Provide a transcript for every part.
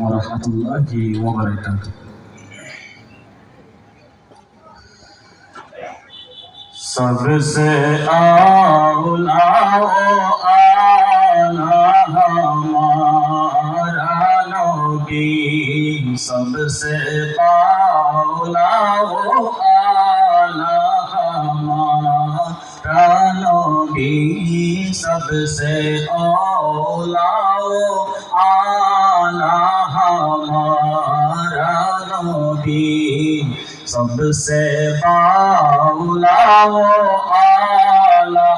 ورحمة الله وبركاته صبر سے اولا و آلہ ہمارا نبی سب سے اولا و آلہ ہمارا نبی सबसे औला आला हमारा नबी सबसे बाउला आला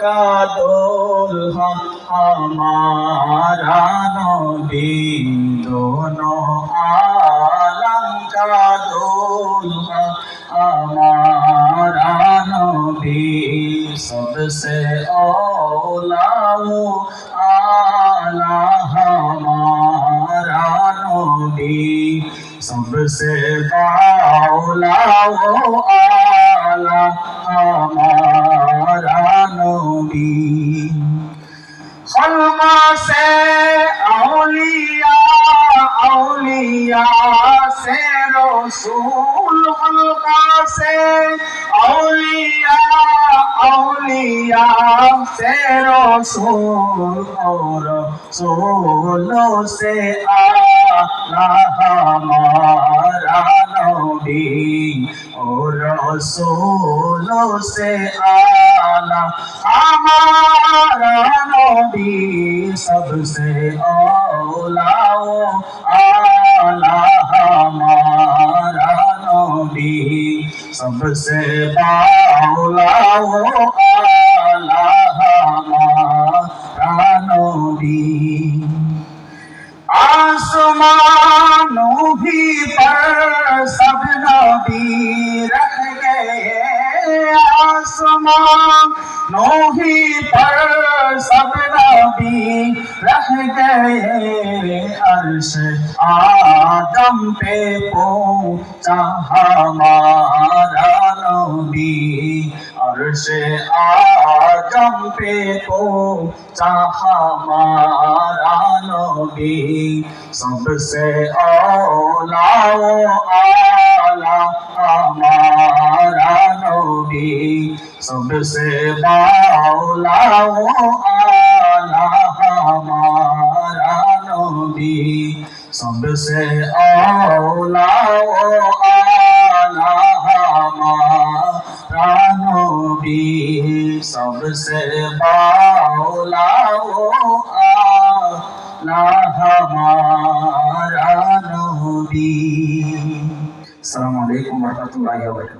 কাদোল আমারা নবী দোনো আলম কাদোল আমারা নবী সবসে ওলাও नबी सबसे बाउलाओ आला हमारा नबी खलमा से औलिया औलिया से रसूल खलका से औलिया औलिया से रसूल और सोलो से आला সোলো সে আলা আমার নবী সবসে ওলাও আলা আমার নবী সবসে পাওলাও गए आसमानों ही पर सब नबी रह गए अर्श आदम पे पहुंचा हमारा नबी अर्श आदम पे पहुंचा हमारा नबी सबसे औलाओ आला सबसे बाउला वो आला नबी सबसे ओलाओ वो आला नबी सबसे बाउला वो आला हमारा नबी सलाम अलैकुम वरहमतुल्लाहि व बरकातुहू